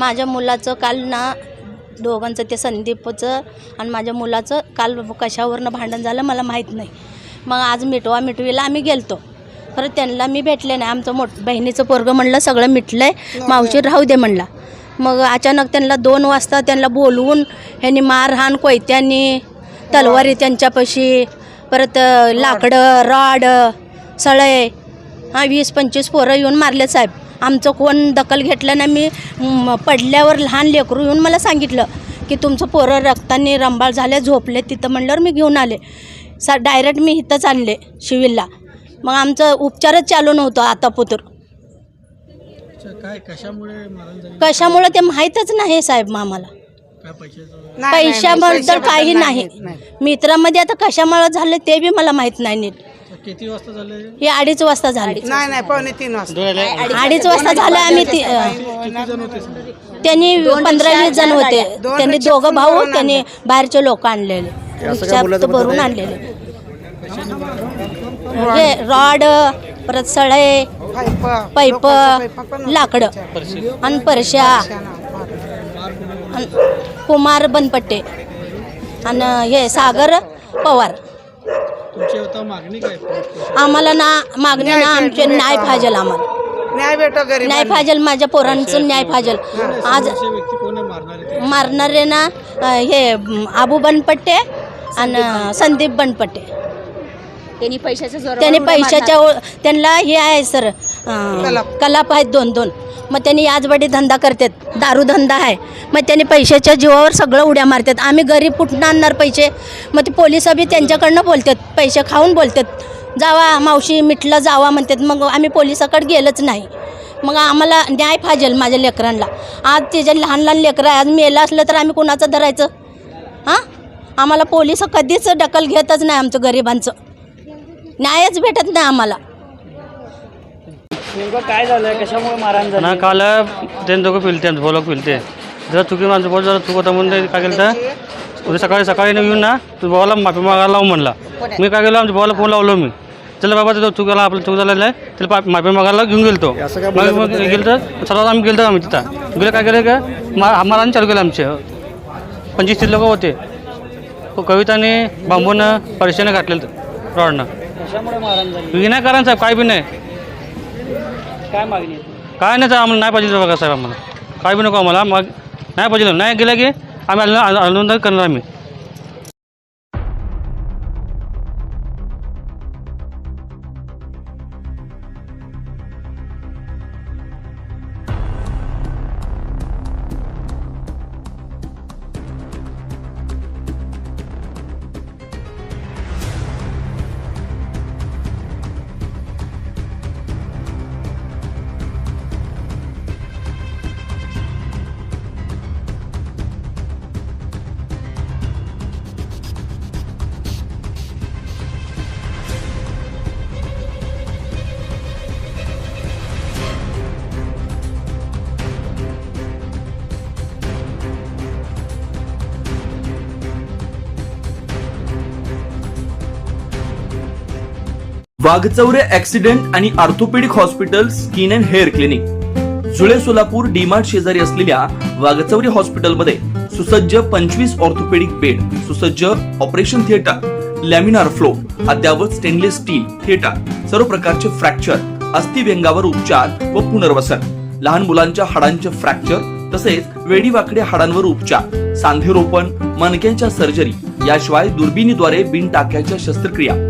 माझ्या मुलाचं काल ना दोघांचं ते संदीपचं आणि माझ्या मुलाचं काल कशावरनं भांडण झालं मला माहीत नाही. मग आज मिटवा मिटवीला आम्ही गेलतो. खरं त्यांना मी भेटले नाही. आमचं मोठ बहिणीचं पोरगं म्हणलं सगळं मिटलं आहे मावशी राहू दे म्हणला. मग अचानक त्यांना दोन वाजता त्यांना बोलवून ह्यांनी मारहाण कोयत्यांनी तलवारी त्यांच्यापाशी परत लाकडं रॉड सळे हां वीस पंचवीस पोरं येऊन मारले साहेब. आमचं कोण दखल घेतलं नाही मी पडल्यावर लहान लेकरू येऊन मला सांगितलं की तुमचं पोरं रक्ताने रंबाळ झाले झोपले तिथं म्हणल्यावर मी घेऊन आले. सा डायरेक्ट मी इथंच आणले शिविलला. मग आमचं उपचारच चालू नव्हतं आता पुतूर. अच्छा, काय कशामुळे मारण झाली? कशामुळं ते माहीतच नाही साहेब आम्हाला पैशाबद्दल काही नाही. मित्रामध्ये आता कशामुळं झालं ते बी मला माहीत नाही नीट. किती वाजता झाले? हे अडीच वाजता झाले. नाही नाही पावणे तीन वाजता. अडीच वाजता. झालं आम्ही ती अं, किती जण होते समजा? त्यांनी पंधरा वीस जण होते. त्यांनी दोघं भाऊ त्यांनी बाहेरचे लोक आणलेले. रिक्षात भरून आणलेले. हे रॉड परत सळे पाईप पाईप लोकांचा पाईप पण लाकडं. आणि परश्या. आणि कुमार बनपट्टे. आणि हे सागर पवार. आम्हाला ना मागणी ना आमचे न्याय पाहिजेल आम्हाला. न्याय भेटो गरीब न्याय पाहिजेल माझ्या पोरांचं न्याय पाहिजेल आज मारणारे ना हे आबू बनपट्टे आणि संदीप बनपट्टे. त्यांनी पैशाच्या जोरावर त्यांनी पैशाच्या त्यांना हे आहे सर कलाप. कलाप आहेत दोन दोन. मग त्यांनी याचबडी धंदा करतात. दारू धंदा आहे. मग त्यांनी पैशाच्या जीवावर सगळं उड्या मारतात. आम्ही गरीब कुठून आणणार पैसे? मग ते पोलीस बी त्यांच्याकडनं बोलतात. पैसे खाऊन बोलतात. जावा मावशी मिठलं जावा म्हणतात. मग आम्ही पोलिसाकडे गेलंच नाही. मग आम्हाला न्याय पाहिजेल माझ्या लेकरांना. आज त्याच्या लहान लहान लेकरं आहे. आज मेलं असलं तर आम्ही कुणाचं धरायचं? हां? आम्हाला पोलीस कधीच दखल घेतच नाही आमचं गरिबांचं. न्यायच भेटत नाही आम्हाला. ना काल ते दोघं पिलते बोलक पिलते जरा चुकी माझं बोल जरा चुक होता म्हणून ते काय केलं तर उद्या सकाळी सकाळी येऊन ना तू भावाला माफी मागायला लावू म्हणला. मी काय केलं आमच्या भावाला फोन लावलो मी. चला बाबा तो चुकीला आपलं चूक झालेलं आहे. त्याला पा- माफी मागायला घेऊन गेलतो. मग मग गेलं तर सर्वात आम्ही गेलो आम्ही तिथं. गेलं काय केलं का? मा मारायला चालू केलं आमचे. पंचवीस तीस लोक होते. तो कविताने बांबून परेशाने घातलेलं रॉडनं. विनाकारण साहेब काय बी नाही. काय मागणी काय नाही तर आम्हाला नाही पाहिजे बघा साहेब आम्हाला. काय बी नको आम्हाला. मग नाही पाहिजे नाही गेलं की आम्ही आंदोलन आंदोलन करणार आम्ही. वाघचौरे ऍक्सिडेंट आणि orthopaedic hospital skin and hair clinic. जुळे सोलापूर डीमार्ट शेजारी असलेल्या वाघचौरे हॉस्पिटलमध्ये सुसज्ज पंचवीस ऑर्थोपेडिक बेड सुसज्ज ऑपरेशन थिएटर लॅमिनार फ्लो अद्यावत स्टेनलेस स्टील थिएटर सर्व प्रकारचे फ्रॅक्चर अस्थिव्यंगावर उपचार व पुनर्वसन लहान मुलांच्या हाडांचे फ्रॅक्चर तसेच वेडीवाकड्या हाडांवर उपचार सांधेरोपण मणक्यांच्या सर्जरी याशिवाय दुर्बिणीद्वारे बिन टाक्याच्या शस्त्रक्रिया.